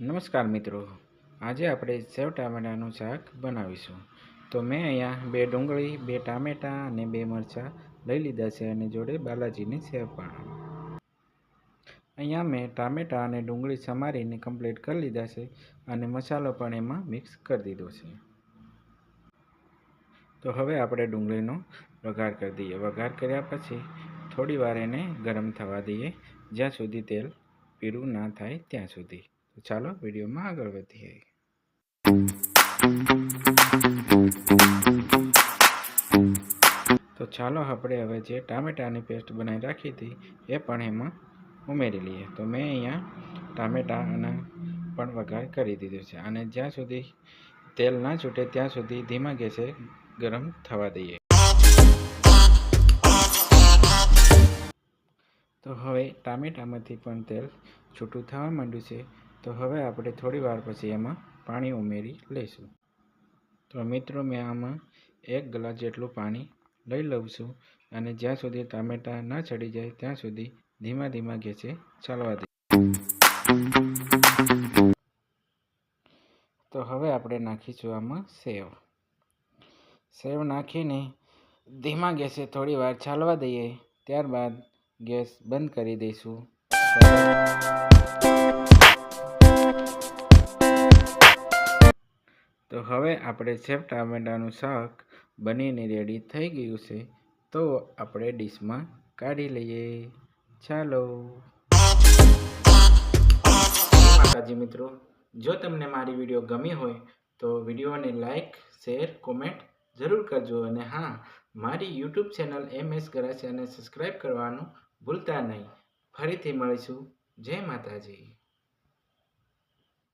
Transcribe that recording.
નમસ્કાર મિત્રો. આજે આપણે સેવ ટામેટાનું શાક બનાવીશું. તો મેં અહીંયા બે ડુંગળી, બે ટામેટાં અને બે મરચાં લઈ લીધા છે અને જોડે બાલાજીની સેવ પણ. અહીંયા મેં ટામેટાં અને ડુંગળી સમારીને કમ્પ્લીટ કરી લીધા છે અને મસાલો પણ એમાં મિક્સ કરી દીધો છે. તો હવે આપણે ડુંગળીનો વઘાર કરી દઈએ. વઘાર કર્યા પછી થોડી વાર એને ગરમ થવા દઈએ, જ્યાં સુધી તેલ પીળું ના થાય ત્યાં સુધી. તો ચાલો વિડીયોમાં આગળ વધીએ. તો ચાલો આપણે હવે જે ટામેટાની પેસ્ટ બનાવી રાખી હતી, એ પણ એમાં ઉમેરી લઈએ. તો મેં અહીંયા ટામેટાં અને પણ વઘાર કરી દીધો છે. અને જ્યાં સુધી તેલ ના છૂટે ત્યાં સુધી ધીમા ગેસે ગરમ થવા દઈએ. તો હવે ટામેટામાંથી પણ તેલ છૂટું થવા માંડ્યું છે. તો હવે આપણે થોડી વાર પછી એમાં પાણી ઉમેરી લઈશું. તો મિત્રો, મેં આમાં એક ગ્લાસ જેટલું પાણી લઈ લઉં છું અને જ્યાં સુધી ટામેટાં ના ચડી જાય, ત્યાં સુધી ધીમા ધીમા ગેસે ચાલવા દે. તો હવે આપણે નાખીશું આમાં સેવ. સેવ નાખીને ધીમા ગેસે થોડી વાર ચાલવા દઈએ. ત્યારબાદ ગેસ બંધ કરી દઈશું. તો હવે આપણે સેવ ટામેટાનું શાક બનીને રેડી થઈ ગયું છે, તો આપણે ડીશમાં કાઢી લઈએ. ચાલો. માતાજી મિત્રો, જો તમને મારી વીડિયો ગમી હોય, તો વિડીયોને લાઇક શેર કોમેન્ટ જરૂર કરજો. અને હા, મારી યુટ્યુબ ચેનલ એમ એસ ગરાસિયાને સબસ્ક્રાઈબ કરવાનું ભૂલતા નહીં. ફરીથી મળીશું. જય માતાજી.